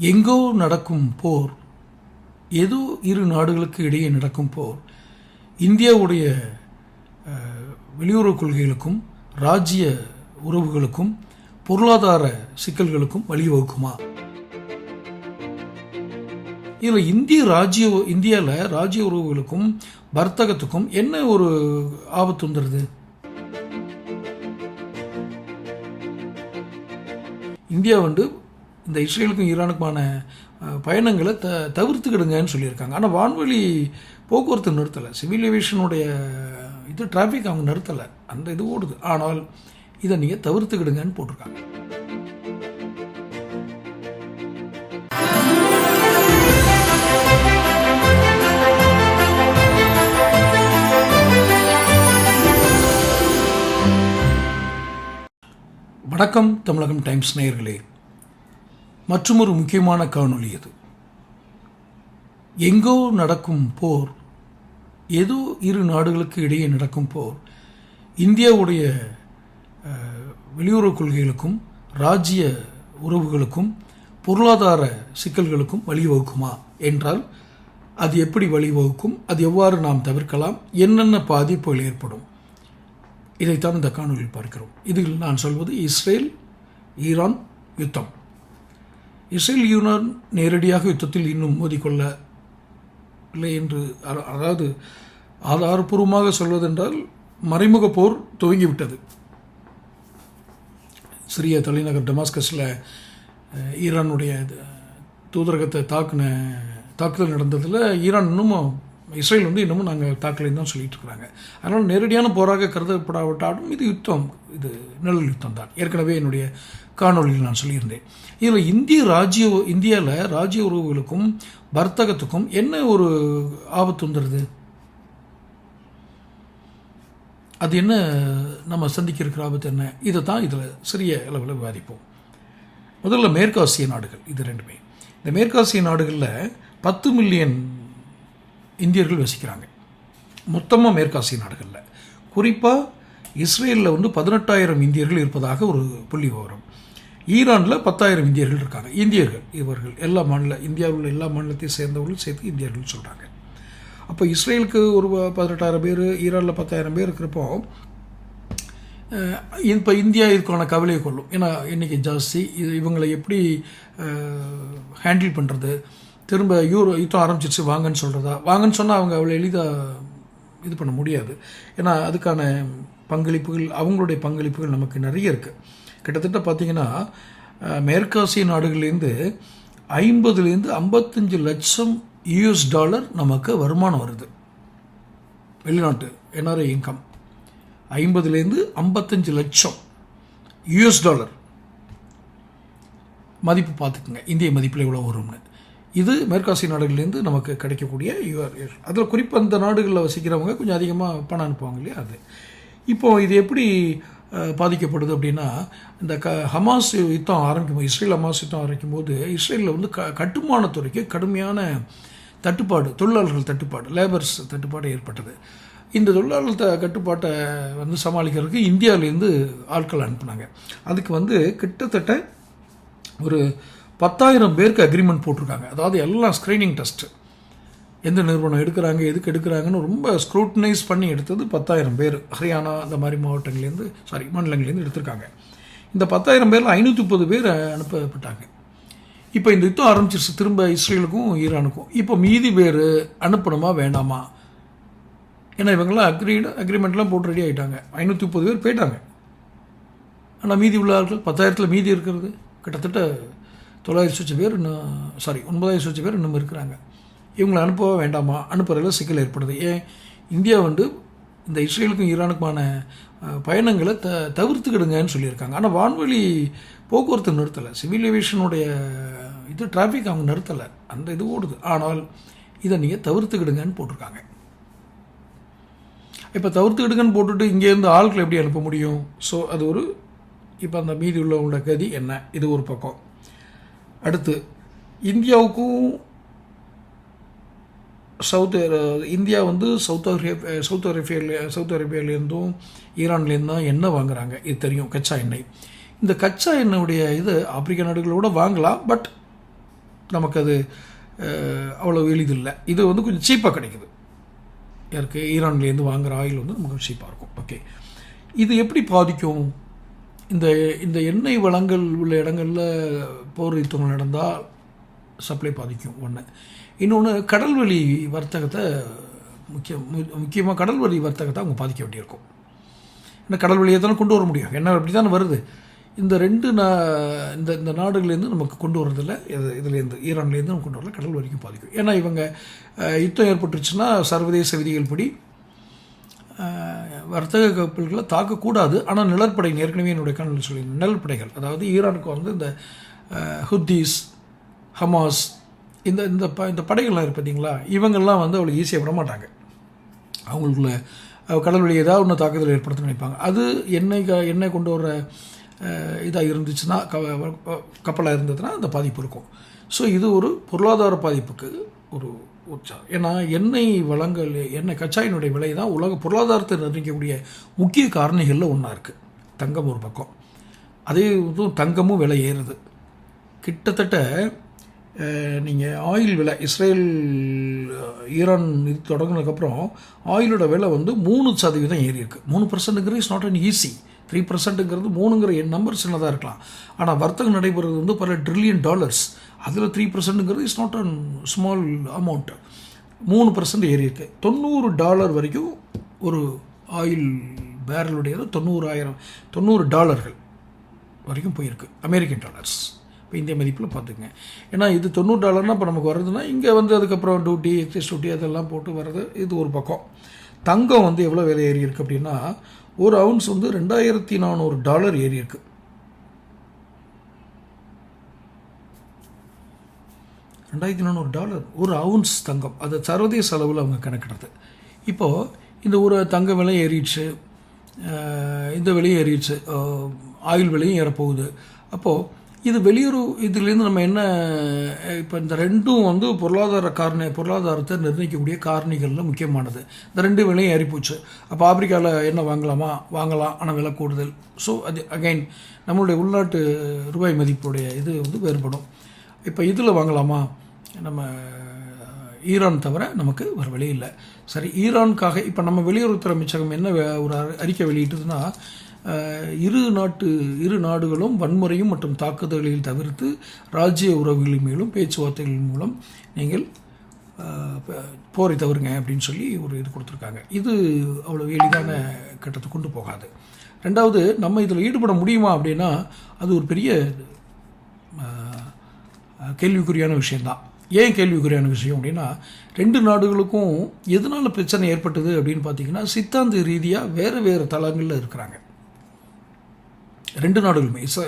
எங்கோ நடக்கும் போர் ஏதோ இரு நாடுகளுக்கு இடையே நடக்கும் போர் இந்தியாவுடைய வெளியுறவு கொள்கைகளுக்கும் ராஜ்ய உறவுகளுக்கும் பொருளாதார சிக்கல்களுக்கும் வழிவகுக்குமா? இதில் இந்திய ராஜ்ய இந்தியாவில் ராஜ்ய உறவுகளுக்கும் வர்த்தகத்துக்கும் என்ன ஒரு ஆபத்து வந்துடுது இந்தியா வந்து இந்த இஸ்ரேலுக்கும் ஈரானுக்குமான பயணங்களை த தவிர்த்துக்கிடுங்கன்னு சொல்லியிருக்காங்க. ஆனால் வான்வெளி போக்குவரத்து நிறுத்தலை. சிவில் ஏவியேஷனுடைய இது டிராஃபிக் அவங்க நிறுத்தலை. அந்த இது ஓடுது. ஆனால் இதை நீங்கள் தவிர்த்துக்கிடுங்கன்னு போட்டிருக்காங்க. வணக்கம் தமிழகம் டைம்ஸ் நேயர்களே. மற்றொரு முக்கியமான காணொளி இது எங்கோ நடக்கும் போர் ஏதோ இரு நாடுகளுக்கு இடையே நடக்கும் போர் இந்தியாவுடைய வெளியுறவு கொள்கைகளுக்கும் ராஜ்ய உறவுகளுக்கும் பொருளாதார சிக்கல்களுக்கும் வழிவகுக்குமா என்றால் அது எப்படி வழிவகுக்கும் அது எவ்வாறு நாம் தவிர்க்கலாம் என்னென்ன பாதிப்புகள் ஏற்படும்? இதைத்தான் இந்த காணொலியில் பார்க்கிறோம். இதில் நான் சொல்வது இஸ்ரேல் ஈரான் யுத்தம். இஸ்ரேல் யூனான் நேரடியாக யுத்தத்தில் இன்னும் மோதிக்கொள்ள இல்லை என்று அதாவது ஆதாரபூர்வமாக சொல்வதென்றால் மறைமுக போர் துவங்கிவிட்டது. சிறிய தலைநகர் டமாஸ்கஸில் ஈரானுடைய தூதரகத்தை தாக்குன தாக்குதல் நடந்ததில் ஈரான் இன்னமும் இஸ்ரேல் வந்து இன்னமும் நாங்கள் தாக்கலைன்னு தான் சொல்லிட்டு இருக்கிறாங்க. அதனால் நேரடியான போராக கருதப்படாவிட்டாலும் இது யுத்தம் இது நிழல் யுத்தம் தான். ஏற்கனவே என்னுடைய காணொளியில் நான் சொல்லியிருந்தேன். இதில் இந்திய ராஜ்ய இந்தியாவில் ராஜ்ய உறவுகளுக்கும் வர்த்தகத்துக்கும் என்ன ஒரு ஆபத்து வந்துடுது அது என்ன நம்ம சந்திக்க இருக்கிற ஆபத்து என்ன? இதை தான் இதில் சிறிய அளவில் விவாதிப்போம். முதல்ல மேற்காசிய நாடுகள் இது ரெண்டுமே. இந்த மேற்காசிய நாடுகளில் பத்து மில்லியன் இந்தியர்கள் வசிக்கிறாங்க. மொத்தமாக மேற்காசிய நாடுகளில். குறிப்பாக இஸ்ரேலில் வந்து பதினெட்டாயிரம் இந்தியர்கள் இருப்பதாக ஒரு புள்ளி விவரம். ஈரானில் பத்தாயிரம் இந்தியர்கள் இருக்காங்க. இந்தியர்கள் இவர்கள் எல்லா மாநில இந்தியாவில் உள்ள எல்லா மாநிலத்தையும் சேர்ந்தவர்களும் சேர்த்து இந்தியர்கள் சொல்கிறாங்க அப்போ இஸ்ரேலுக்கு ஒரு பதினெட்டாயிரம் பேர் ஈரானில் பத்தாயிரம் பேர் இருக்கிறப்போ இப்போ இந்தியா இதுக்கான கவலையை கொள்ளும். ஏன்னா இன்றைக்கி ஜாஸ்தி. இது இவங்களை எப்படி ஹேண்டில் பண்ணுறது திரும்ப யூரோ யுத்தம் ஆரம்பிச்சிருச்சு வாங்கன்னு சொல்கிறதா வாங்கன்னு சொன்னால் அவங்க அவ்வளோ எளிதாக இது பண்ண முடியாது. ஏன்னா அதுக்கான பங்களிப்புகள் அவங்களுடைய பங்களிப்புகள் நமக்கு நிறைய இருக்குது கிட்டத்தட்ட பார்த்திங்கன்னா மேற்காசிய நாடுகள்லேருந்து ஐம்பதுலேருந்து ஐம்பத்தஞ்சு லட்சம் யூஎஸ் டாலர் நமக்கு வருமானம் வருது. வெளிநாட்டு என்ஆர்ஐ இன்கம் ஐம்பதுலேருந்து ஐம்பத்தஞ்சு லட்சம் யூஎஸ் டாலர் மதிப்பு பார்த்துக்குங்க. இந்திய மதிப்பில் எவ்வளோ வரும்னு. இது மேற்காசிய நாடுகள்லேருந்து நமக்கு கிடைக்கக்கூடிய யூஆர் அதில் குறிப்பாக அந்த நாடுகளில் வசிக்கிறவங்க கொஞ்சம் அதிகமாக பணம் அனுப்புவாங்க இல்லையா அது. இப்போது இது எப்படி பாதிக்கப்படுது அப்படின்னா இந்த க ஹமாஸ் யுத்தம் ஆரம்பிக்கும் இஸ்ரேல் ஹமாஸ் யுத்தம் ஆரம்பிக்கும் போது இஸ்ரேலில் வந்து க கட்டுமானத்துறைக்கு கடுமையான தட்டுப்பாடு தொழிலாளர்கள் தட்டுப்பாடு லேபர்ஸ் தட்டுப்பாடு ஏற்பட்டது. இந்த தொழிலாளர் த கட்டுப்பாட்டை வந்து சமாளிக்கிறதுக்கு இந்தியாவிலேருந்து ஆட்கள் அனுப்புனாங்க. அதுக்கு வந்து கிட்டத்தட்ட ஒரு பத்தாயிரம் பேருக்கு அக்ரிமெண்ட் போட்டிருக்காங்க. அதாவது எல்லாம் ஸ்க்ரீனிங் டெஸ்ட்டு எந்த நிறுவனம் எடுக்கிறாங்க எதுக்கு எடுக்கிறாங்கன்னு ரொம்ப ஸ்க்ரூட்டனைஸ் பண்ணி எடுத்தது பத்தாயிரம் பேர். ஹரியானா அந்த மாதிரி மாவட்டங்கள்லேருந்து சாரி மாநிலங்கள்லேருந்து எடுத்திருக்காங்க. இந்த பத்தாயிரம் பேரில் ஐநூற்றி முப்பது பேர் அனுப்பப்பட்டாங்க. இப்போ இந்த யுத்தம் ஆரம்பிச்சிருச்சு. திரும்ப இஸ்ரேலுக்கும் ஈரானுக்கும். இப்போ மீதி பேர் அனுப்பணுமா வேண்டாமா ஏன்னா இவங்கெல்லாம் அக்ரீடு அக்ரிமெண்ட்லாம் போட்டு ரெடி ஆகிட்டாங்க ஐநூற்றி முப்பது பேர் போயிட்டாங்க. ஆனால் மீதி உள்ள ஆட்கள் பத்தாயிரத்தில் மீதி இருக்கிறது. கிட்டத்தட்ட தொள்ளாயிரம் சொச்ச பேர் இன்னும் சாரி ஒன்பதாயிரம் சொச்ச பேர் இன்னும் இருக்கிறாங்க. இவங்களை அனுப்பவே வேண்டாமா? அனுப்புறதுல சிக்கல் ஏற்படுது. ஏன்? இந்தியா வந்து இந்த இஸ்ரேலுக்கும் ஈரானுக்குமான பயணங்களை த தவிர்த்துக்கிடுங்கன்னு சொல்லியிருக்காங்க. ஆனால் வான்வெளி போக்குவரத்து நிறுத்தலை. சிவில் ஏவியேஷனுடைய இது டிராஃபிக் அவங்க நிறுத்தலை. அந்த இது ஓடுது. ஆனால் இதை நீங்கள் தவிர்த்துக்கிடுங்கன்னு போட்டிருக்காங்க. இப்போ தவிர்த்துக்கிடுங்கன்னு போட்டுட்டு இங்கேருந்து ஆட்களை எப்படி அனுப்ப முடியும்? ஸோ அது ஒரு இப்போ அந்த மீதி உள்ளவங்களோட கதி என்ன? இது ஒரு பக்கம். அடுத்து இந்தியாவுக்கும் சவுத் இந்தியா வந்து சவுத் அரேபியா சவுத் அரேபியாவில் சவுத் அரேபியாவிலேருந்தும் ஈரான்லேருந்தும் எண்ணெய் வாங்குகிறாங்க இது தெரியும் கச்சா எண்ணெய். இந்த கச்சா எண்ணெயுடைய இது ஆப்பிரிக்க நாடுகளோட வாங்கலாம் பட் நமக்கு அது அவ்வளோ எளிதில்லை. இது வந்து கொஞ்சம் சீப்பாக கிடைக்குது. யாருக்கு? ஈரான்லேருந்து வாங்குற ஆயில் வந்து நமக்கு சீப்பாக இருக்கும். ஓகே. இது எப்படி பாதிக்கும்? இந்த இந்த எண்ணெய் வளங்கள் உள்ள இடங்களில் போர் யுத்தங்கள் நடந்தால் சப்ளை பாதிக்கும் ஒன்று இன்னொன்று கடல்வழி வர்த்தகத்தை முக்கிய முக்கியமாக கடல்வழி வர்த்தகத்தை அவங்க பாதிக்க வேண்டியிருக்கும். ஏன்னா கடல் வழியை தானே கொண்டு வர முடியும். என்ன அப்படி தானே வருது? இந்த ரெண்டு நா இந்த இந்த நாடுகள்லேருந்து நமக்கு கொண்டு வரதில்ல இது இதுலேருந்து ஈரான்லேருந்து நம்ம கொண்டு வரல. கடல் வரைக்கும் பாதிக்கும். ஏன்னா இவங்க யுத்தம் ஏற்பட்டுருச்சுன்னா சர்வதேச விதிகள் படி வர்த்தக கப்பல்களை தாக்கக்கூடாது. ஆனால் நிழற்படை ஏற்கனவே என்னுடைய கண்ணில் சொல்லி நிழற்படைகள். அதாவது ஈரானுக்கு வந்து இந்த ஹுத்தீஸ் ஹமாஸ் இந்த இந்த ப இந்த படைகள்லாம் இருக்கு பார்த்தீங்களா? இவங்கெல்லாம் வந்து அவ்வளோ ஈஸியாக விட மாட்டாங்க. அவங்களுக்குள்ள கடல் வழி ஏதாவது ஒன்று தாக்குதல் ஏற்படுத்த நினைப்பாங்க. அது எண்ணெய் க எண்ணெய் கொண்டு வர இதாக இருந்துச்சுன்னா க கப்பலாக இருந்ததுன்னா அந்த பாதிப்பு இருக்கும். ஸோ இது ஒரு பொருளாதார பாதிப்புக்கு ஒரு உற்சாகம் ஏன்னா எண்ணெய் வளங்கள் எண்ணெய் கச்சாயினுடைய விலை தான் உலக பொருளாதாரத்தை நிர்ணயிக்கக்கூடிய முக்கிய காரணிகளில் ஒன்றா இருக்குது தங்கம் ஒரு பக்கம். அதே இதுவும் தங்கமும் விலை ஏறுது. கிட்டத்தட்ட நீங்கள் ஆயில் விலை இஸ்ரேல் ஈரான் இது தொடங்கினதுக்கப்புறம் ஆயிலோட விலை வந்து மூணு சதவீதம் ஏறி இருக்குது மூணு பர்சன்ட்டுங்கிறது is not an easy three பர்சன்ட்டுங்கிறது மூணுங்கிற என் நம்பர் சின்னதாக இருக்கலாம். ஆனால் வர்த்தகம் நடைபெறுறது வந்து பல ட்ரில்லியன் டாலர்ஸ் அதில் three பர்சன்ட்டுங்கிறது is not an small amount மூணு பர்சன்ட் ஏறி இருக்கு. தொண்ணூறு டாலர் வரைக்கும் ஒரு ஆயில் பேரலுடையது தொண்ணூறாயிரம் தொண்ணூறு டாலர்கள் வரைக்கும் போயிருக்கு. அமெரிக்கன் டாலர்ஸ் இப்போ இந்திய மதிப்பில் பார்த்துங்க ஏன்னா இது தொண்ணூறு டாலர்னால் இப்போ நமக்கு வருதுன்னா இங்கே வந்து அதுக்கப்புறம் டியூட்டி எக்ஸைஸ் டியூட்டி அதெல்லாம் போட்டு வர்றது இது ஒரு பக்கம். தங்கம் வந்து எவ்வளோ விலை ஏறி இருக்குது அப்படின்னா ஒரு அவுன்ஸ் வந்து ரெண்டாயிரத்தி நானூறு டாலர் ஏறி இருக்கு. ரெண்டாயிரத்தி நானூறு டாலர் ஒரு அவுன்ஸ் தங்கம். அது சர்வதேச அளவில் அவங்க கணக்கிடுறது. இப்போது இந்த ஒரு தங்க விலை ஏறிடுச்சு இந்த விலையும் ஏறிடுச்சு ஆயில் விலையும் ஏறப்போகுது. அப்போது இது வெளியுறவு இதுலேருந்து நம்ம என்ன இப்போ இந்த ரெண்டும் வந்து பொருளாதார காரணி பொருளாதாரத்தை நிர்ணயிக்கக்கூடிய காரணிகளில் முக்கியமானது. இந்த ரெண்டு விலையும் ஏறிப்போச்சு. அப்போ ஆப்பிரிக்காவில் என்ன வாங்கலாமா? வாங்கலாம். ஆனால் விலை கூடுதல். ஸோ அது அகைன் நம்மளுடைய உள்நாட்டு ரூபாய் மதிப்புடைய இது வந்து வேறுபடும். இப்போ இதில் வாங்கலாமா? நம்ம ஈரான் தவிர நமக்கு ஒரு வழி இல்லை. சரி ஈரானுக்காக இப்போ நம்ம வெளியுறவுத்துறை அமைச்சகம் என்ன வே- ஒரு அறி- அறிக்கை வெளியிட்டதுன்னா இரு நாட்டு இரு நாடுகளும் வன்முறையும் மற்றும் தாக்குதல்களில் தவிர்த்து ராஜ்ய உறவுகளின் மேலும் பேச்சுவார்த்தைகள் மூலம் நீங்கள் போரை தவறுங்க அப்படின்னு சொல்லி ஒரு இது கொடுத்துருக்காங்க. இது அவ்வளோ எளிதான கட்டத்தை கொண்டு போகாது. ரெண்டாவது நம்ம இதில் ஈடுபட முடியுமா அப்படின்னா அது ஒரு பெரிய கேள்விக்குறியான விஷயந்தான் ஏன் கேள்விக்குறியான விஷயம் அப்படின்னா ரெண்டு நாடுகளுக்கும் எதனால் பிரச்சனை ஏற்பட்டது அப்படின்னு பார்த்தீங்கன்னா சித்தாந்த ரீதியாக வேறு வேறு தளங்களில் இருக்கிறாங்க. ரெண்டு நாடுகளுமே. இஸ்ரா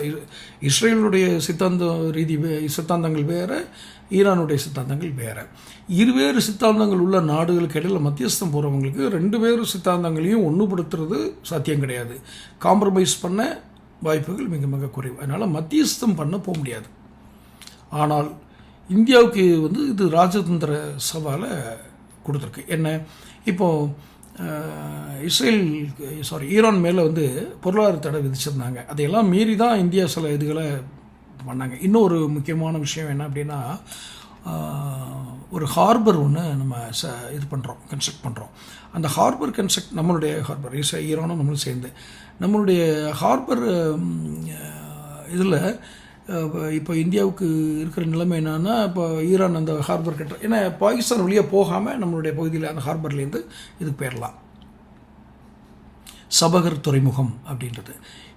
இஸ்ரேலுடைய சித்தாந்த ரீதி வே சித்தாந்தங்கள் வேறு ஈரானுடைய சித்தாந்தங்கள் வேறு. இருவேறு சித்தாந்தங்கள் உள்ள நாடுகளுக்கு இடையில் மத்தியஸ்தம் போகிறவங்களுக்கு ரெண்டு பேரும் சித்தாந்தங்களையும் ஒன்றுபடுத்துறது சாத்தியம் கிடையாது. காம்ப்ரமைஸ் பண்ண வாய்ப்புகள் மிக மிக குறைவு. அதனால் மத்தியஸ்தம் பண்ண போக முடியாது. ஆனால் இந்தியாவுக்கு வந்து இது ராஜதந்திர சவாலை கொடுத்துருக்கு. என்ன? இப்போது இஸ்ரேல் சாரி ஈரான் மேலே வந்து பொருளாதார தடை விதிச்சிருந்தாங்க. அதையெல்லாம் மீறி தான் இந்தியா சில இதுகளை பண்ணாங்க. இன்னொரு முக்கியமான விஷயம் என்ன அப்படின்னா ஒரு ஹார்பர் ஒன்று நம்ம ச இது பண்ணுறோம் கன்ஸ்ட்ரக்ட் பண்ணுறோம் அந்த ஹார்பர் கன்ஸ்ட்ரக்ட் நம்மளுடைய ஹார்பர் இஸ் ஈரானும் நம்மளும் சேர்ந்து. நம்மளுடைய ஹார்பர் இதில் இப்போ இந்தியாவுக்கு இருக்கிற நிலைமை என்னென்னா இப்போ ஈரான் அந்த ஹார்பர் கட்டுற ஏன்னா பாகிஸ்தான் வழியாக போகாமல் நம்மளுடைய பகுதியில் அந்த ஹார்பர்லேருந்து இதுக்கு போயிடலாம் சபகர் துறைமுகம் அப்படின்றது.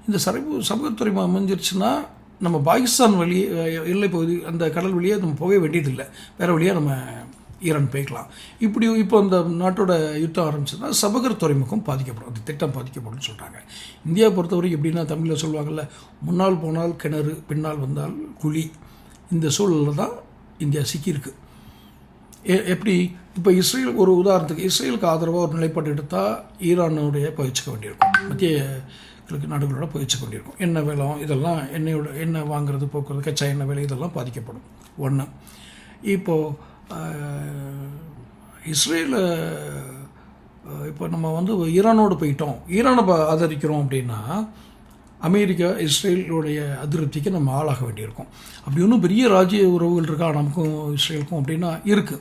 இந்த சரைபு சபகர் துறைமுகம் அமைஞ்சிருச்சுன்னா நம்ம பாகிஸ்தான் வழி எல்லை பகுதி அந்த கடல் வழியாக நம்ம போக வேண்டியதில்லை. வேறு வழியாக நம்ம ஈரான் போய்க்கலாம். இப்படி இப்போ இந்த நாட்டோட யுத்தம் ஆரம்பிச்சதுன்னா சபகர் துறைமுகம் பாதிக்கப்படும். அந்த திட்டம் பாதிக்கப்படும்னு சொல்கிறாங்க இந்தியா பொறுத்தவரைக்கும் எப்படின்னா தமிழில் சொல்லுவாங்கள்ல முன்னால் போனால் கிணறு பின்னால் வந்தால் குழி. இந்த சூழலில் தான் இந்தியா சிக்கியிருக்கு. எ- எப்படி? இப்போ இஸ்ரேல் ஒரு உதாரணத்துக்கு இஸ்ரேலுக்கு ஆதரவாக ஒரு நிலைப்பாடு எடுத்தால் ஈரானுடைய பயிற்சிக்க வேண்டியிருக்கும். மத்திய கிழக்கு நாடுகளோட பயிற்சிக்க வேண்டியிருக்கும். எண்ணெய் வேலம் இதெல்லாம் எண்ணெயோட எண்ணெய் வாங்குறது போக்குவரத்து கச்சா எண்ணெய் விலை இதெல்லாம் பாதிக்கப்படும். ஒன்று இப்போது இஸ்ரேல இப்போ நம்ம வந்து ஈரானோடு போயிட்டோம். ஈரானை ப- ஆதரிக்கிறோம் அப்படின்னா அமெரிக்கா இஸ்ரேலுடைய அதிருப்திக்கு நம்ம ஆளாக வேண்டியிருக்கோம். அப்படி ஒன்றும் பெரிய ராஜ்ய உறவுகள் இருக்கா நமக்கும் இஸ்ரேலுக்கும் அப்படின்னா இருக்குது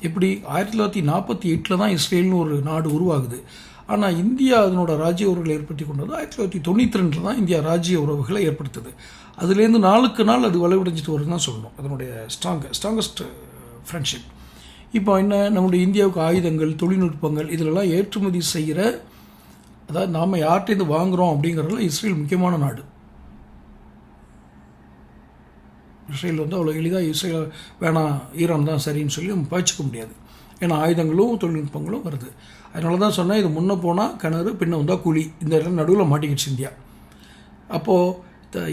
எப்படி? ஆயிரத்தி தொள்ளாயிரத்தி நாற்பத்தி எட்டில் தான் இஸ்ரேல்னு ஒரு நாடு உருவாகுது. ஆனால் இந்தியா அதனோட ராஜ்ய உறவுகளை ஏற்படுத்தி கொண்டது ஆயிரத்தி தொள்ளாயிரத்தி தொண்ணூற்றி ரெண்டில் தான் இந்தியா ராஜ்ய உறவுகளை ஏற்படுத்துது. அதுலேருந்து நாளுக்கு நாள் அது வலுவடைஞ்சிட்டு வருதுன்னு தான் சொல்லணும். அதனுடைய ஸ்ட்ராங்க ஸ்ட்ராங்கஸ்ட் ஃப்ரெண்ட்ஷிப் இப்போ என்ன நம்முடைய இந்தியாவுக்கு ஆயுதங்கள் தொழில்நுட்பங்கள் இதிலெல்லாம் ஏற்றுமதி செய்கிற அதாவது நாம் யார்கிட்டேருந்து வாங்குகிறோம் அப்படிங்கிறதுல இஸ்ரேல் முக்கியமான நாடு. இஸ்ரேல் வந்து அவ்வளோ எளிதாக இஸ்ரேல் வேணாம் ஈரான் தான் சரின்னு சொல்லி நம்ம பயிற்சிக்க முடியாது. ஏன்னா ஆயுதங்களும் தொழில்நுட்பங்களும் வருது. அதனால தான் சொன்னேன் இது முன்னே போனால் கிணறு பின்ன வந்தால் குழி. இந்த இடத்துல நடுவில் மாட்டிக்கிடுச்சு இந்தியா. அப்போது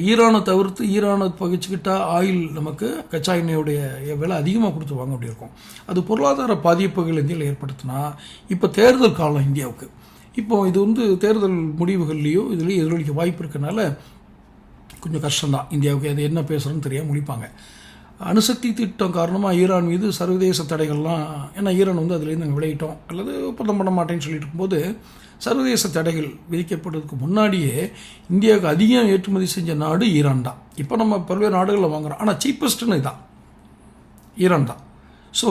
ஈரானை தவிர்த்து ஈரானை பகிச்சுக்கிட்டால் ஆயில் நமக்கு கச்சா எண்ணெயுடைய விலை அதிகமாக கொடுத்து வாங்க வேண்டியிருக்கும். அது பொருளாதார பாதிப்புகள் இந்தியாவில் ஏற்படுத்தினா இப்போ தேர்தல் காலம் இந்தியாவுக்கு. இப்போ இது வந்து தேர்தல் முடிவுகள்லேயோ இதுலேயும் எதிரொலிக்க வாய்ப்பு இருக்கனால கொஞ்சம் கஷ்டம்தான். இந்தியாவுக்கு அது என்ன பேசுகிறோன்னு தெரியாமல் முடிப்பாங்க. அணுசக்தி திட்டம் காரணமாக ஈரான் மீது சர்வதேச தடைகள்லாம் ஏன்னா ஈரான் வந்து அதுலேருந்து நாங்கள் விளையிட்டோம் அல்லது ஒப்பந்தம் பண்ண மாட்டேன்னு சொல்லிட்டு இருக்கும்போது சர்வதேச தடைகள் விதிக்கப்படுறதுக்கு முன்னாடியே இந்தியாவுக்கு அதிகம் ஏற்றுமதி செஞ்ச நாடு ஈரான் தான். இப்போ நம்ம பல்வேறு நாடுகளில் வாங்குகிறோம் ஆனால் சீப்பஸ்ட்டுன்னு தான் ஈரான் தான். ஸோ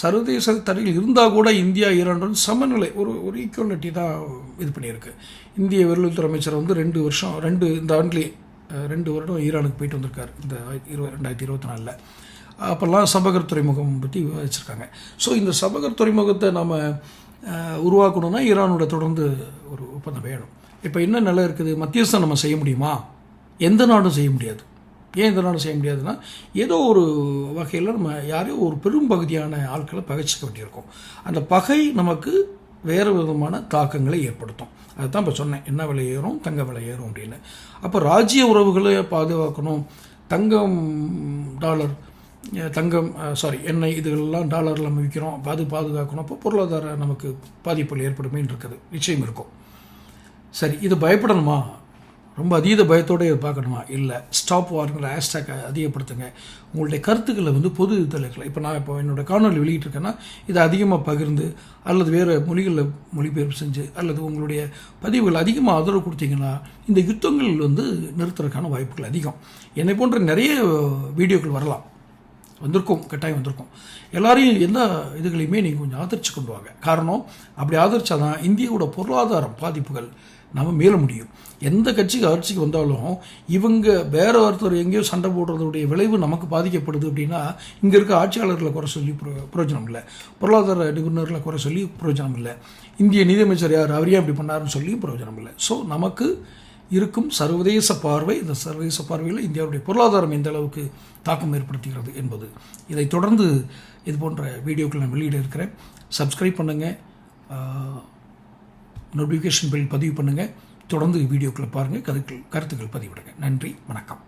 சர்வதேச தடைகள் இருந்தால் கூட இந்தியா ஈரான் சமநிலை ஒரு ஒரு ஈக்குவலிட்டி தான் இது பண்ணியிருக்கு. இந்திய வெளியுறவுத்துறை அமைச்சர் வந்து ரெண்டு வருஷம் ரெண்டு இந்த ஆண்டுலேயே ரெண்டு வருடம் ஈரானுக்கு போயிட்டு வந்திருக்காரு. இந்த இரு ரெண்டாயிரத்தி இருபத்தி நாலில். அப்போல்லாம் சபகர் துறைமுகம் பற்றி விவாதிச்சிருக்காங்க. ஸோ இந்த சபகர் துறைமுகத்தை நம்ம உருவாக்கணும்னா ஈரானோட தொடர்ந்து ஒரு ஒப்பந்தம் வேணும். இப்போ என்ன நிலை இருக்குது? மத்தியஸ்தம் நம்ம செய்ய முடியுமா? எந்த நாடும் செய்ய முடியாது. ஏன் எந்த நாடும் செய்ய முடியாதுன்னா ஏதோ ஒரு வகையில் நம்ம யாரையோ ஒரு பெரும் பகுதியான ஆட்களை பகைச்சிக்க வேண்டியிருக்கும். அந்த பகை நமக்கு வேறு விதமான தாக்கங்களை ஏற்படுத்தும். அதுதான் இப்போ சொன்னேன். என்ன விலை ஏறும்? தங்க விலை ஏறும் அப்படின்னு. அப்போ ராஜ்ய உறவுகளை பாதுகாக்கணும். தங்கம் டாலர் தங்கம் சாரி எண்ணெய் இதுகளெல்லாம் டாலரில் நம்ம விற்கிறோம் அப்போ அது பாதுகாக்கணும். அப்போ பொருளாதார நமக்கு பாதிப்புகள் ஏற்படுமேன்னு இருக்குது நிச்சயம் இருக்கும். சரி இது பயப்படணுமா? ரொம்ப அதீத பயத்தோட பார்க்கணுமா? இல்லை. ஸ்டாப் வாருங்கிற ஹேஷ்டேக்கை அதிகப்படுத்துங்க. உங்களுடைய கருத்துக்களை வந்து பொது தலைகளை இப்போ நான் இப்போ என்னோடய காணொலி வெளியிட்டிருக்கேன்னா இதை அதிகமாக பகிர்ந்து அல்லது வேறு மொழிகளில் மொழிபெயர்ப்பு செஞ்சு அல்லது உங்களுடைய பதிவுகள் அதிகமாக ஆதரவு கொடுத்தீங்கன்னா இந்த யுத்தங்கள் வந்து நிறுத்துறதுக்கான வாய்ப்புகள் அதிகம். என்னை போன்ற நிறைய வீடியோக்கள் வரலாம். வந்திருக்கும் கட்டாயம் வந்திருக்கும். எல்லாரையும் எந்த இதுகளையுமே நீங்கள் கொஞ்சம் ஆதரிச்சு கொண்டு வாங்க. காரணம் அப்படி ஆதரிச்சாதான் இந்தியாவோட பொருளாதாரம் பாதிப்புகள் நம்ம மேல முடியும். எந்த கட்சிக்கு ஆட்சிக்கு வந்தாலும் இவங்க வேற ஒருத்தர் எங்கேயோ சண்டை போடுறதுடைய விளைவு நமக்கு பாதிக்கப்படுது அப்படின்னா இங்கே இருக்க ஆட்சியாளர்களை குறை சொல்லி பிரயோஜனம் இல்லை. பொருளாதார நிபுணர்களை குறை சொல்லி பிரயோஜனம் இல்லை. இந்திய நிதியமைச்சர் யார் அவர் ஏன் இப்படி பண்ணாருன்னு சொல்லியும் பிரயோஜனம் இல்லை. ஸோ நமக்கு இருக்கும் சர்வதேச பார்வை இந்த சர்வதேச பார்வையில் இந்தியாவுடைய பொருளாதாரம் எந்த அளவுக்கு தாக்கம் ஏற்படுத்துகிறது என்பது. இதை தொடர்ந்து இது போன்ற வீடியோக்கள் நான் வெளியிட இருக்கிறேன். சப்ஸ்கிரைப் பண்ணுங்கள் நோட்டிஃபிகேஷன் பில் பதிவு பண்ணுங்கள் தொடர்ந்து வீடியோக்களை பாருங்கள் கருத்துக்கள் கருத்துக்கள் பதிவிடுங்க. நன்றி. வணக்கம்.